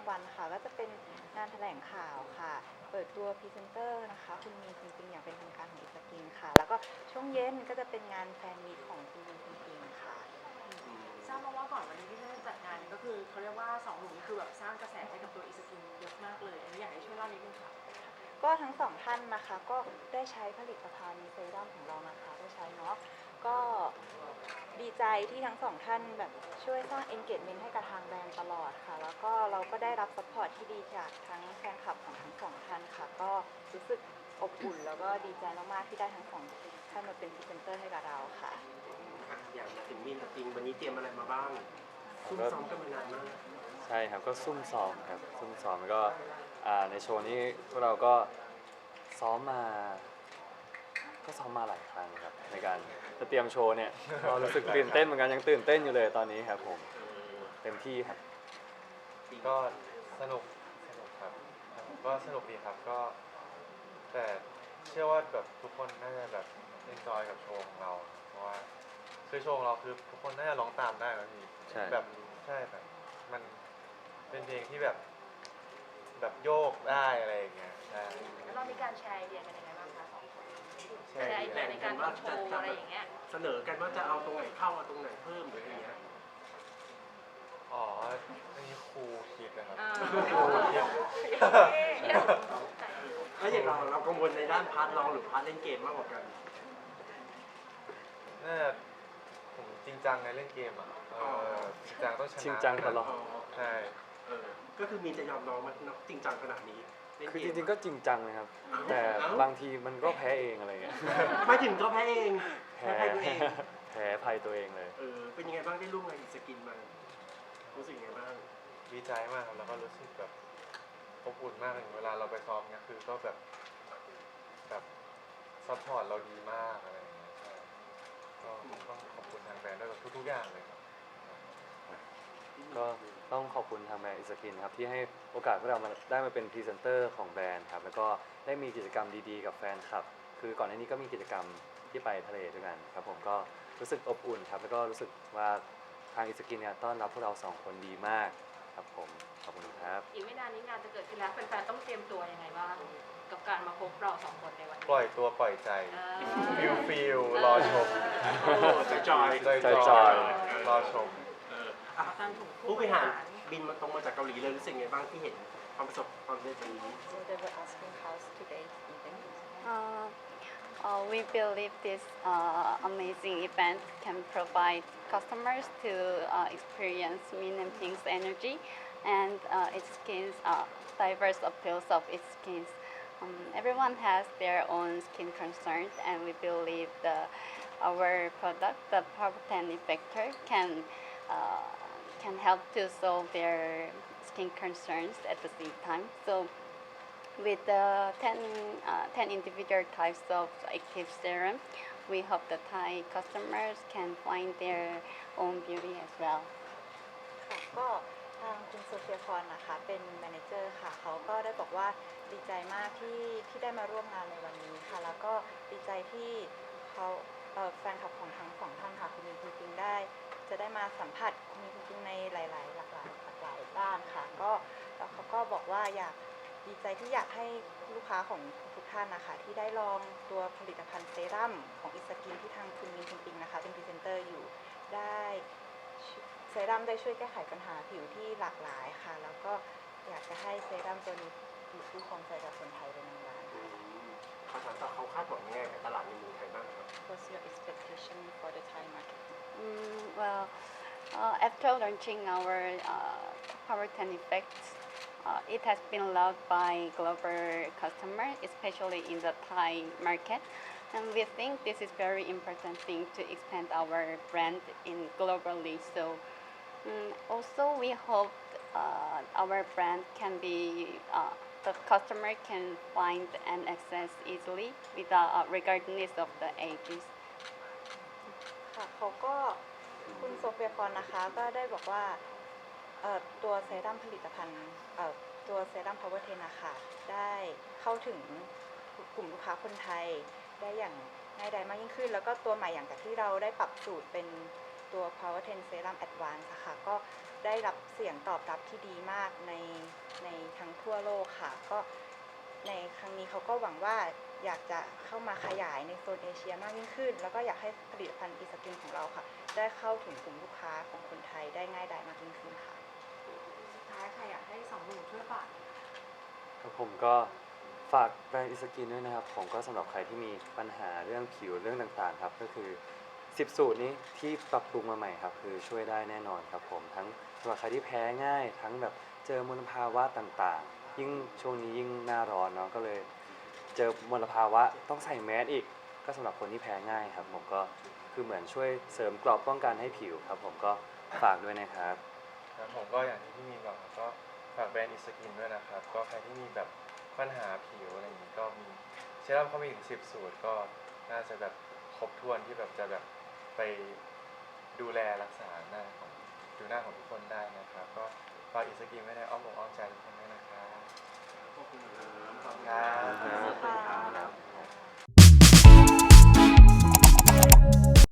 างวัลค่ะ ก็จะเป็นงานแถลงข่าวค่ะ เปิดตัวพรีเซนเตอร์นะคะ คุณมีคุณปิงอย่างเป็นทางการของอิสกินค่ะ แล้วก็ช่วงเย็นก็จะเป็นงานแฟนมีตของคุณมีคุณปิงค่ะ ทราบมาว่าก่อนวันนี้ที่ท่านจัดงานก็คือเขาเรียกว่าสองหนุ่มนี่คือแบบสร้างกระแสให้กับตัวอีสกินเยอะมากเลยอันนี้อยากให้ช่วยเล่านิดนึงค่ะ ก็ทั้งสองท่านนะคะ ก็ได้ใช้ผลิตภัณฑ์เซรั่มของเรานะคะได้ใช้เนาะ ก็ดีใจที่ทั้งสองท่านแบบช่วยสร้าง engagement ให้กับทางแบรนด์ตลอดค่ะ แล้วก็เราก็ได้รับ support ที่ดีจากทั้งแฟนคลับของทั้งสองท่านค่ะ ก็รู้สึกอบอุ่นแล้วก็ดีใจมากๆที่ได้ทั้งสองท่านมาเป็นพรีเซนเตอร์ให้กับเราค่ะ อะอย่างมาถึงมินกับปิงวันนี้เตรียมอะไรมาบ้างซุ่มซ้อมกันมานานมากใช่ครับก็ซุ่มซ้อมครับซุ่มซ้อมแล้วก็อ่าในโชว์นี้พวกเราก็ซ้อมมา ก็ซ้อมมาหลายครั้งครับในการจะเตรียมโชว์เนี่ยก็รู้สึกตื่นเต้นเหมือนกันยังตื่นเต้นอยู่เลยตอนนี้ครับผมเต็มที่ครับ ก็สนุกสนุกครับครับก็สนุกดีครับก็ แต่เชื่อว่าแบบทุกคนน่าจะแบบเอนจอยกับโชว์ของเราเพราะว่าคือโชว์ของเราคือทุกคนน่าจะร้องตามได้ครับพี่ใช่ แบบใช่แบบมันเป็นเพลงที่แบบ แบบโยกได้อะไรอย่างเงี้ยใช่ แล้วเรามีการแชร์ไอเดียกันยังไง แชร์ไอเดียในการทำโชว์อะไรอย่างเงี้ยเสนอกันว่าจะเอาตรงไหนเข้าเอาตรงไหนเพิ่มหรืออะไรเงี้ยอ๋ออันนี้ครูคิดนะครับอ่าครูคิดแล้วอย่างเราเรากังวลในด้านพาร์ทร้องหรือพาร์ทเล่นเกมมากกว่ากันน่าจะผมจริงจังในเล่นเกมอะเออจริงจังต้องชนะจริงจังตลอดใช่เออก็คือมีนจะยอมน้องมันจริงจังขนาดนี้เล่น คือเกจมริงๆก็จริงจังนะครับ แต่บางทีมันก็แพ้เองอะไรเงี้ยไม่ถึงก็แพ้เองแพ้แพ้ตัวเองแพ้ภัยตัวเองเลย เออเป็นยังไงบ้างได้ร่วมงานอีกสกินมารู้สึกยังไงบ้างดีใจมากครับแล้วก็รู้สึกแบบอบอุ่นมากเลยเวลาเราไปซ้อมเนี่ยคือก็แบบแบบซัพพอร์ตเราดีมากอะไรอย่างเงี้ยใช่ก็ต้องขอบคุณทางแบรนด์ด้วยแบบทุกๆอย่างเลยครับก็ ต้องขอบคุณทางแบรนด์อิสกินครับที่ให้โอกาสพวกเรามาได้มาเป็นพรีเซนเตอร์ของแบรนด์ครับแล้วก็ได้มีกิจกรรมดีๆ กับแฟนคลับ คือก่อนหน้านี้ก็มีกิจกรรมที่ไปทะเลด้วยกันครับผมก็รู้สึกอบอุ่นครับแล้วก็รู้สึกว่าทางอิสกินเนี่ยต้อนรับพวกเราสองคนดีมากครับผมขอบคุณครับอีกไม่นานนี้งานจะเกิดขึ้นแล้วแฟนๆต้องเตรียมตัวยังไงบ้างกับการมาพบเราสองคนในวันนี้ปล่อยตัวปล่อยใจอ่าฟิลฟิลรอชมโอ้จอยจอยจอยจอย จอย รอชม เอออ่ะ ท่านถูก ผู้บริหารบินมาตรงมาจากเกาหลีเลยรู้สึกไงบ้างที่เห็นความประสบความสำเร็จวันนี้ So they were asking how's today's event Uh, uh, we believe this uh, amazing event can provide customers to uh, experience Min and Pink's energy and uh, its skin's uh, diverse appeals of its skins. Um, everyone has their own skin concerns, and we believe the our product, the Power 10 Effector, can uh, can help to solve their skin concerns at the same time. So with the 10, uh, 10 individual types of active serum, we hope the Thai customers can find their own beauty as well. ค่ะก็ทางคุณโซเฟียพรนะคะ เป็นแมเนเจอร์ค่ะ เขาก็ได้บอกว่าดีใจมากที่ที่ได้มาร่วมงานในวันนี้ค่ะ แล้วก็ดีใจที่เขา เอ่อแฟนคลับของทั้งสองท่านค่ะคุณมีคุณปิงได้ จะได้มาสัมผัสคุณมีคุณปิงในหลาย ๆ หลากหลายหลากหลายด้านค่ะ ก็แล้วเขาก็บอกว่าอยากดีใจที่อยากให้ลูกค้าของทุกท่านนะคะที่ได้ลองตัวผลิตภัณฑ์เซรั่มของอิสกินที่ทางคุณมินคุณปิงนะคะ เป็นพรีเซนเตอร์อยู่ได้เซรั่มได้ช่วยแก้ไขปัญหาผิวที่หลากหลายค่ะ แล้วก็อยากจะให้เซรั่มตัวนี้อยู่คู่ครองใจกับคนไทยเป็นนาน ๆ อืมคำถามต่อเขาคาดหวังยังไงกับตลาดในเมืองไทยบ้างครับ What's your expectation for the Thai market Mm, well, uh, after launching our uh, Power 10 Effect, uh, it has been loved by global customers, especially in the Thai market. And we think this is very important thing to expand our brand in globally. So mm, also we hope uh, our brand can be uh, the customer can find and access easily without uh, regardless of the ages. ค่ะเขาก็คุณโซเฟียพรนะคะก็ได้บอกว่าเอ่อตัวเซรั่มผลิตภัณฑ์เอ่อตัวเซรั่ม Power 10นะคะได้เข้าถึงกลุ่มลูกค้าคนไทยได้อย่างง่ายดายมากยิ่งขึ้น แล้วก็ตัวใหม่อย่างกับที่เราได้ปรับสูตรเป็นตัว Power 10 Serum Advance อะค่ะก็ ได้รับเสียงตอบรับที่ดีมากในในทั้งทั่วโลกค่ะ ก็ในครั้งนี้เขาก็หวังว่าอยากจะเข้ามาขยายในโซนเอเชียมากยิ่งขึ้น แล้วก็อยากให้ผลิตภัณฑ์อีสกินของเราค่ะ ได้เข้าถึงกลุ่มลูกค้าของคนไทยได้ง่ายดายมากยิ่งขึ้นค่ะ สุดท้ายค่ะอยากให้สองหนุ่มช่วยฝากครับผมก็ฝากแบรนด์อิสกินด้วยนะครับ ผมก็สำหรับใครที่มีปัญหาเรื่องผิวเรื่องต่างๆ ครับ ก็คือ 10 สูตรนี้ที่ปรับปรุงมาใหม่ครับ คือช่วยได้แน่นอนครับผมทั้งสำหรับใครที่แพ้ง่าย ทั้งแบบเจอมลภาวะต่างๆ ยิ่งช่วงนี้ยิ่งหน้าร้อนเนาะก็เลย เจอมลภาวะต้องใส่แมสอีก ก็สำหรับคนที่แพ้ง่ายครับ ผมก็คือเหมือนช่วยเสริมกรอบป้องกันให้ผิวครับ ผมก็ฝากด้วยนะครับ ครับผมก็อย่างที่พี่มีบอกครับก็ฝากแบรนด์อิสกินด้วยนะครับ ก็ใครที่มีแบบปัญหาผิวอะไรอย่างนี้ก็มีเซรั่มเขามีถึงสิบสูตรก็น่าจะแบบครบถ้วนที่แบบจะแบบ ไปดูแลรักษาหน้าของผิวหน้าของทุกคนได้นะครับ ก็ฝากอิสกินไว้ในอ้อมอกอ้อมใจทุกคนด้วยนะครับขอบคุณครับครับ